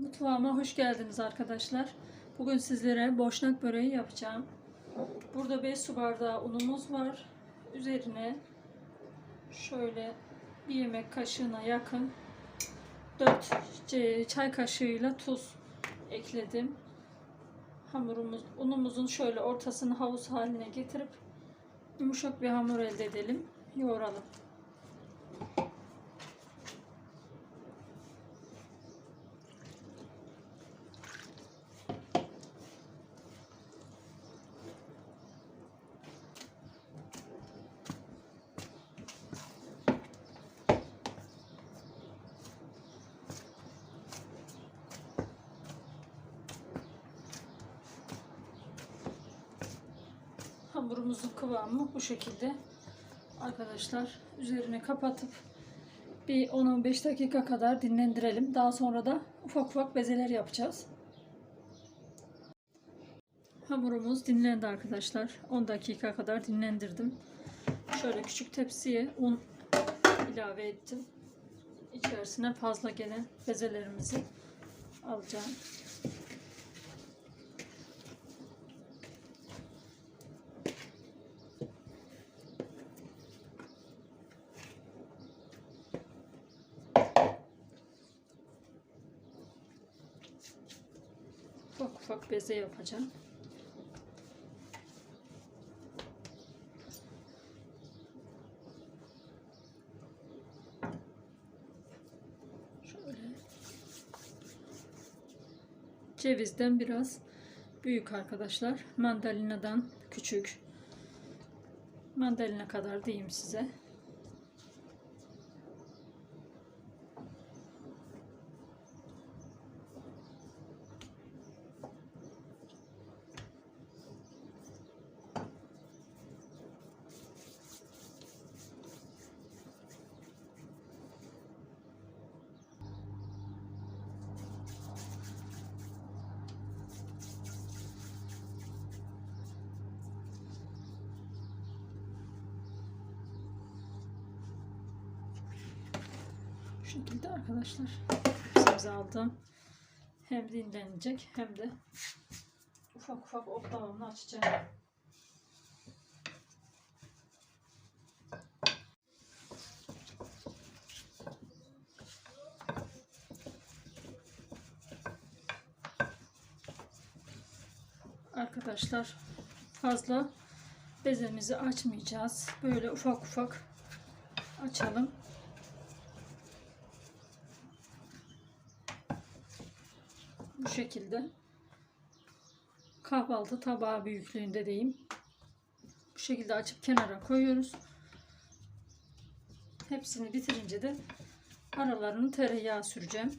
Mutfağıma hoş geldiniz arkadaşlar. Bugün sizlere boşnak böreği yapacağım. Burada 5 su bardağı unumuz var. Üzerine şöyle bir yemek kaşığına yakın 4 çay kaşığıyla tuz ekledim. Hamurumuz, unumuzun şöyle ortasını havuz haline getirip yumuşak bir hamur elde edelim. Yoğuralım. Hamurumuzun kıvamı bu şekilde. Arkadaşlar üzerine kapatıp bir 10-15 dakika kadar dinlendirelim. Daha sonra da ufak ufak bezeler yapacağız. Hamurumuz dinlendi arkadaşlar. 10 dakika kadar dinlendirdim. Şöyle küçük tepsiye un ilave ettim. İçerisine fazla gelen bezelerimizi alacağım. Ufak beze yapacağım. Şöyle. Cevizden biraz büyük arkadaşlar. Mandalinadan küçük. Mandalina kadar diyeyim size. Şekilde arkadaşlar. Sebze aldım. Hem dinlenecek hem de ufak ufak otlarını açacağım. Arkadaşlar fazla bezemizi açmayacağız. Böyle ufak ufak açalım. Şekilde kahvaltı tabağı büyüklüğünde diyeyim. Bu şekilde açıp kenara koyuyoruz. Hepsini bitirince de aralarını tereyağı süreceğim.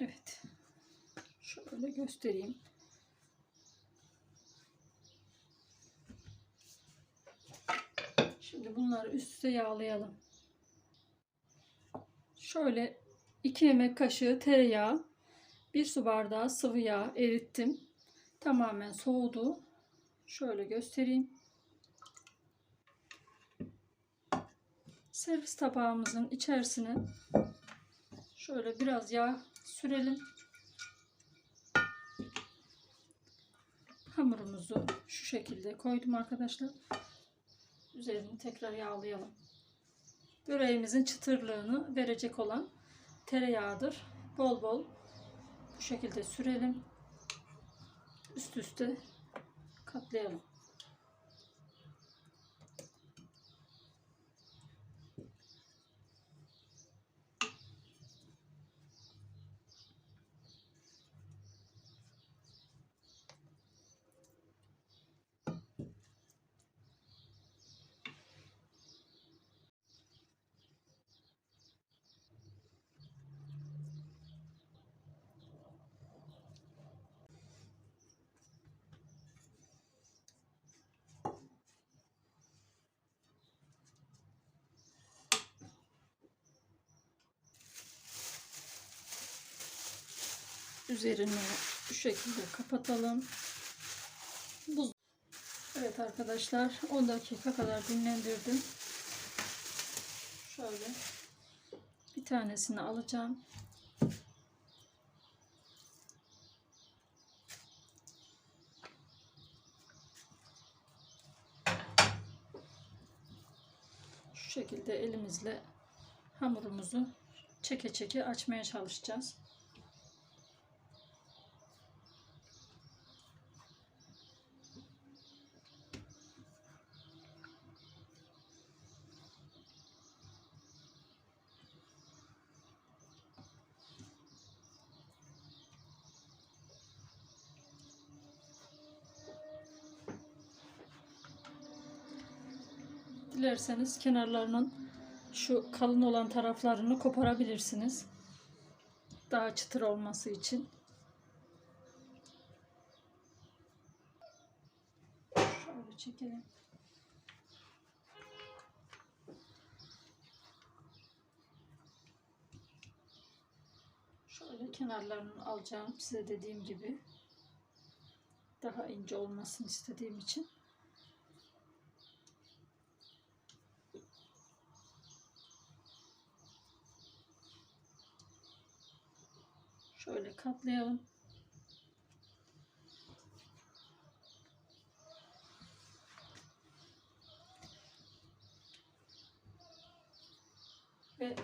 Evet. Şöyle göstereyim. Şimdi bunları üst üste yağlayalım. Şöyle 2 yemek kaşığı tereyağı, 1 su bardağı sıvı yağ erittim. Tamamen soğudu. Şöyle göstereyim. Servis tabağımızın içerisine Şöyle biraz yağ sürelim. Hamurumuzu şu şekilde koydum arkadaşlar. Üzerini tekrar yağlayalım. Böreğimizin çıtırlığını verecek olan tereyağıdır. Bol bol bu şekilde sürelim. Üst üste katlayalım. Üzerini şu şekilde kapatalım. Buz. Evet arkadaşlar 10 dakika kadar dinlendirdim. Şöyle bir tanesini alacağım. Şu şekilde elimizle hamurumuzu çeke çeke açmaya çalışacağız. Dilerseniz kenarlarının şu kalın olan taraflarını koparabilirsiniz. Daha çıtır olması için. Şöyle çekelim. Şöyle kenarlarını alacağım size dediğim gibi. Daha ince olmasını istediğim için. Şöyle katlayalım. Ve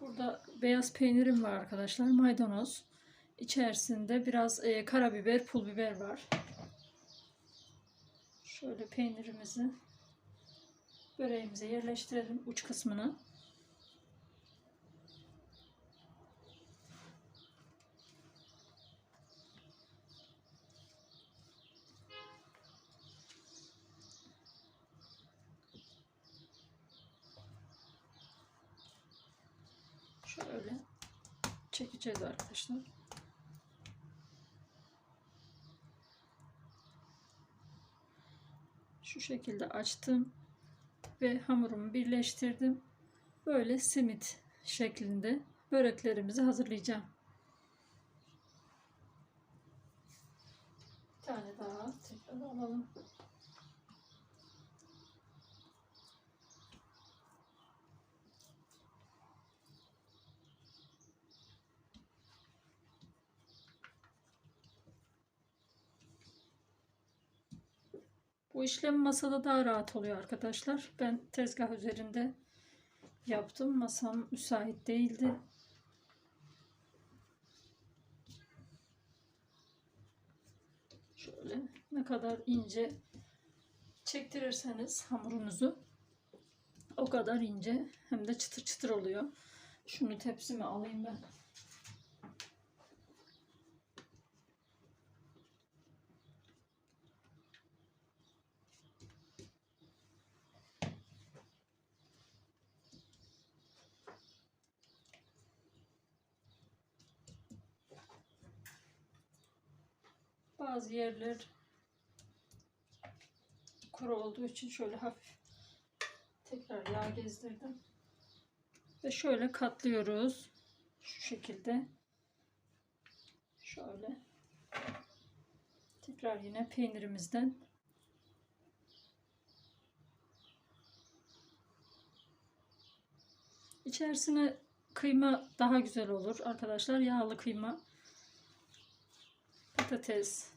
burada beyaz peynirim var arkadaşlar. Maydanoz. İçerisinde biraz e, karabiber, pul biber var. Şöyle peynirimizi böreğimize yerleştirelim uç kısmına. Şöyle çekeceğiz arkadaşlar. Şu şekilde açtım ve hamurumu birleştirdim. Böyle simit şeklinde böreklerimizi hazırlayacağım. Bir tane daha tekrar alalım. Bu işlem masada daha rahat oluyor arkadaşlar. Ben tezgah üzerinde yaptım. Masam müsait değildi. Şöyle ne kadar ince çektirirseniz hamurunuzu o kadar ince hem de çıtır çıtır oluyor. Şunu tepsime alayım ben. Bazı yerler kuru olduğu için şöyle hafif tekrar yağ gezdirdim. Ve şöyle katlıyoruz. Şu şekilde. Şöyle. Tekrar yine peynirimizden İçerisine kıyma daha güzel olur arkadaşlar. Yağlı kıyma. Patates.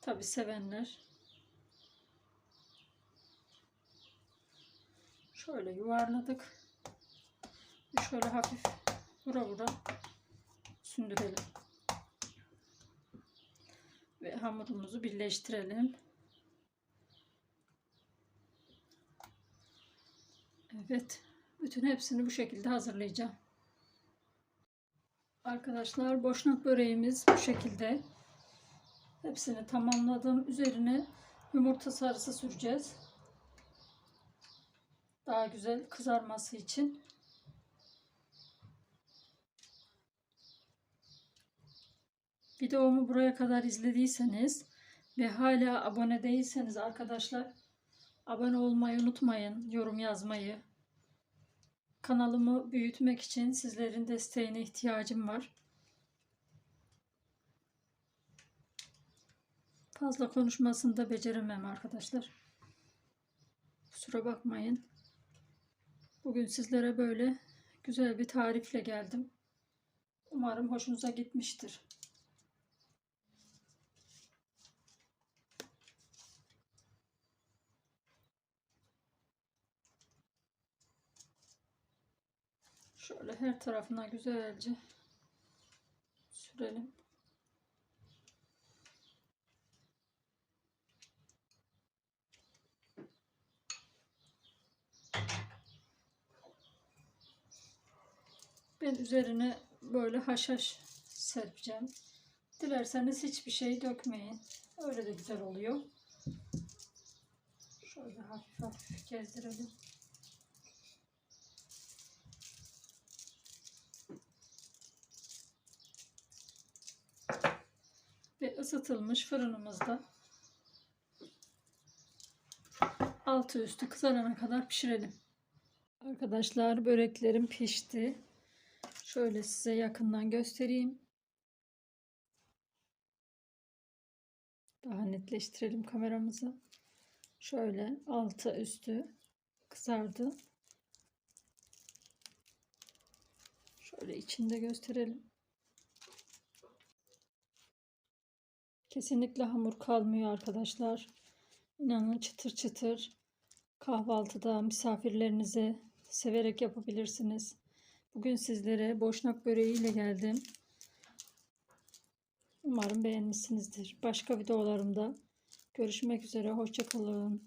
Tabi sevenler. Şöyle yuvarladık. Şöyle hafif vura vura sündürelim. Ve hamurumuzu birleştirelim. Evet. Bütün hepsini bu şekilde hazırlayacağım. Arkadaşlar boşnak böreğimiz bu şekilde. Hepsini tamamladım. Üzerine yumurta sarısı süreceğiz. Daha güzel kızarması için. Videomu buraya kadar izlediyseniz ve hala abone değilseniz arkadaşlar abone olmayı unutmayın. Yorum yazmayı. Kanalımı büyütmek için sizlerin desteğine ihtiyacım var. Fazla konuşmasını da beceremem arkadaşlar. Kusura bakmayın. Bugün sizlere böyle güzel bir tarifle geldim. Umarım hoşunuza gitmiştir. Şöyle her tarafına güzelce sürelim. Ben üzerine böyle haşhaş serpeceğim. Dilerseniz hiçbir şey dökmeyin. Öyle de güzel oluyor. Şöyle hafif hafif gezdirelim. Ve ısıtılmış fırınımızda altı üstü kızarana kadar pişirelim. Arkadaşlar böreklerim pişti. Şöyle size yakından göstereyim. Daha netleştirelim kameramızı. Şöyle altı üstü kızardı. Şöyle içinde gösterelim. Kesinlikle hamur kalmıyor arkadaşlar. İnanın çıtır çıtır kahvaltıda misafirlerinize severek yapabilirsiniz. Bugün sizlere boşnak böreği ile geldim. Umarım beğenmişsinizdir. Başka videolarımda görüşmek üzere. Hoşçakalın.